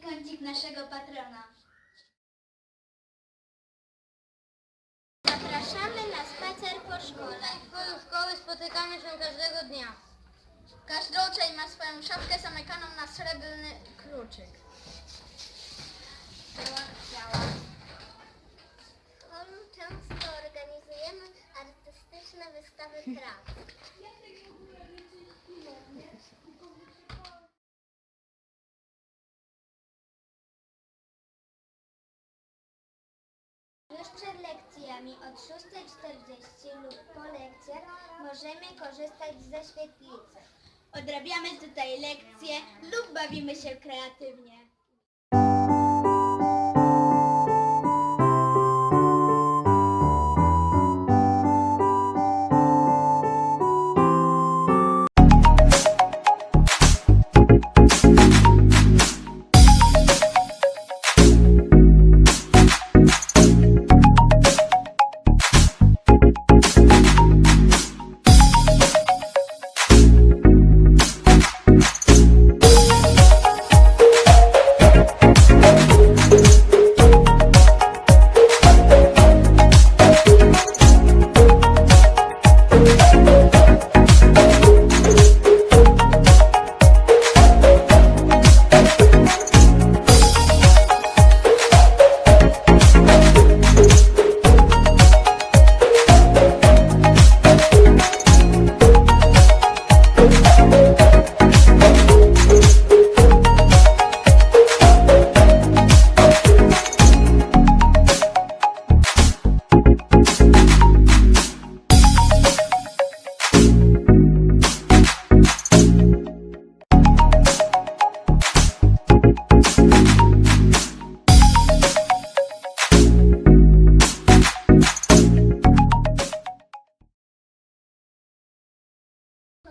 kącik naszego patrona. Zapraszamy na spacer po szkole. Do szkoły spotykamy się każdego dnia. Każdy uczeń ma swoją szafkę zamykaną na srebrny kluczyk. Już przed lekcjami od 6.40 lub po lekcjach możemy korzystać ze świetlicy. Odrabiamy tutaj lekcje lub bawimy się kreatywnie.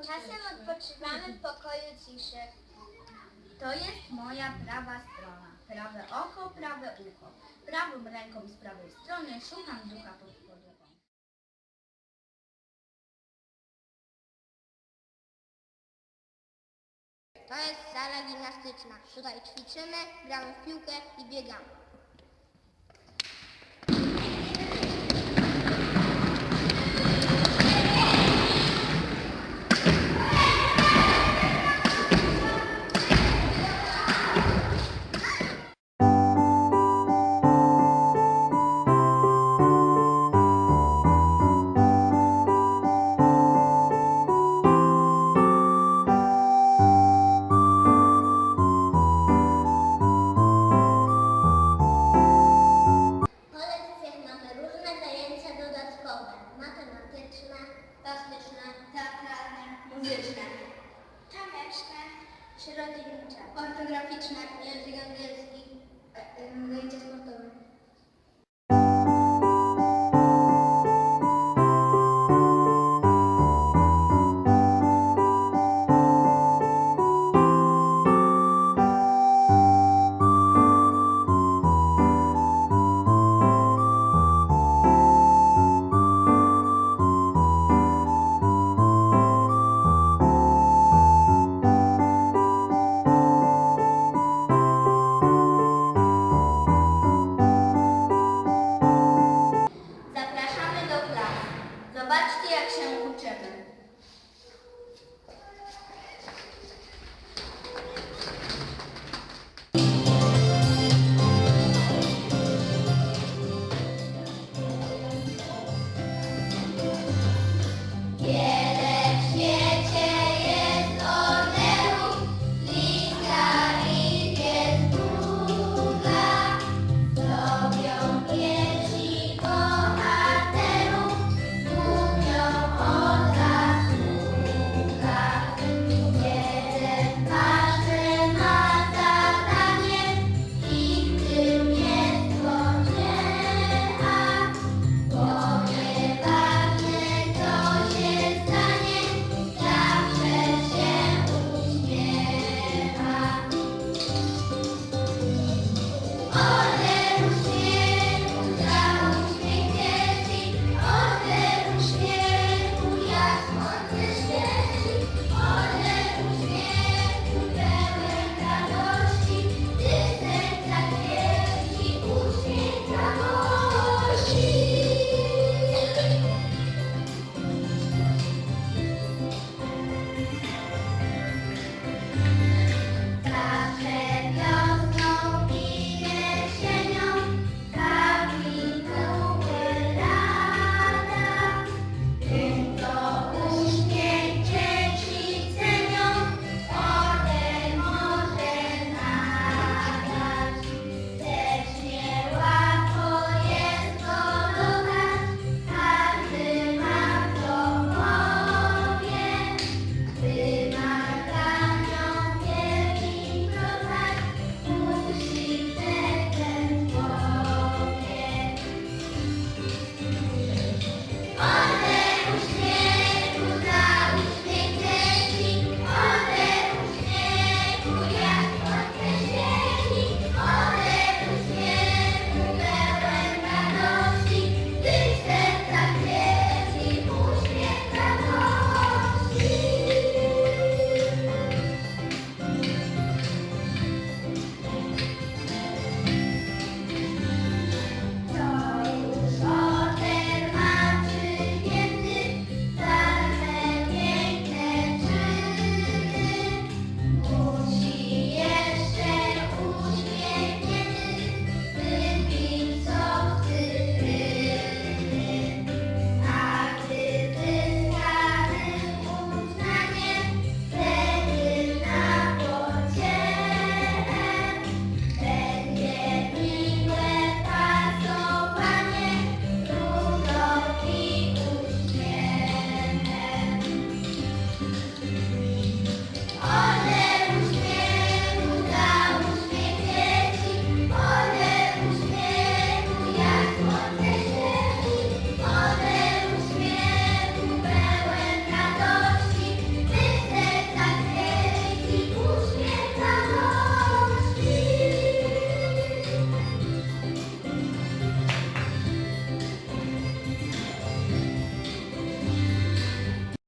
Czasem odpoczywamy w pokoju ciszy. To jest moja prawa strona. Prawe oko, prawe ucho. Prawą ręką z prawej strony szukam ducha pod podłogą. To jest sala gimnastyczna. Tutaj ćwiczymy, gramy w piłkę i biegamy. plastyczne, teatralne, muzyczne, taneczne, przyrodnicze, ortograficzne, język angielski, e, e, zajęcia sportowe.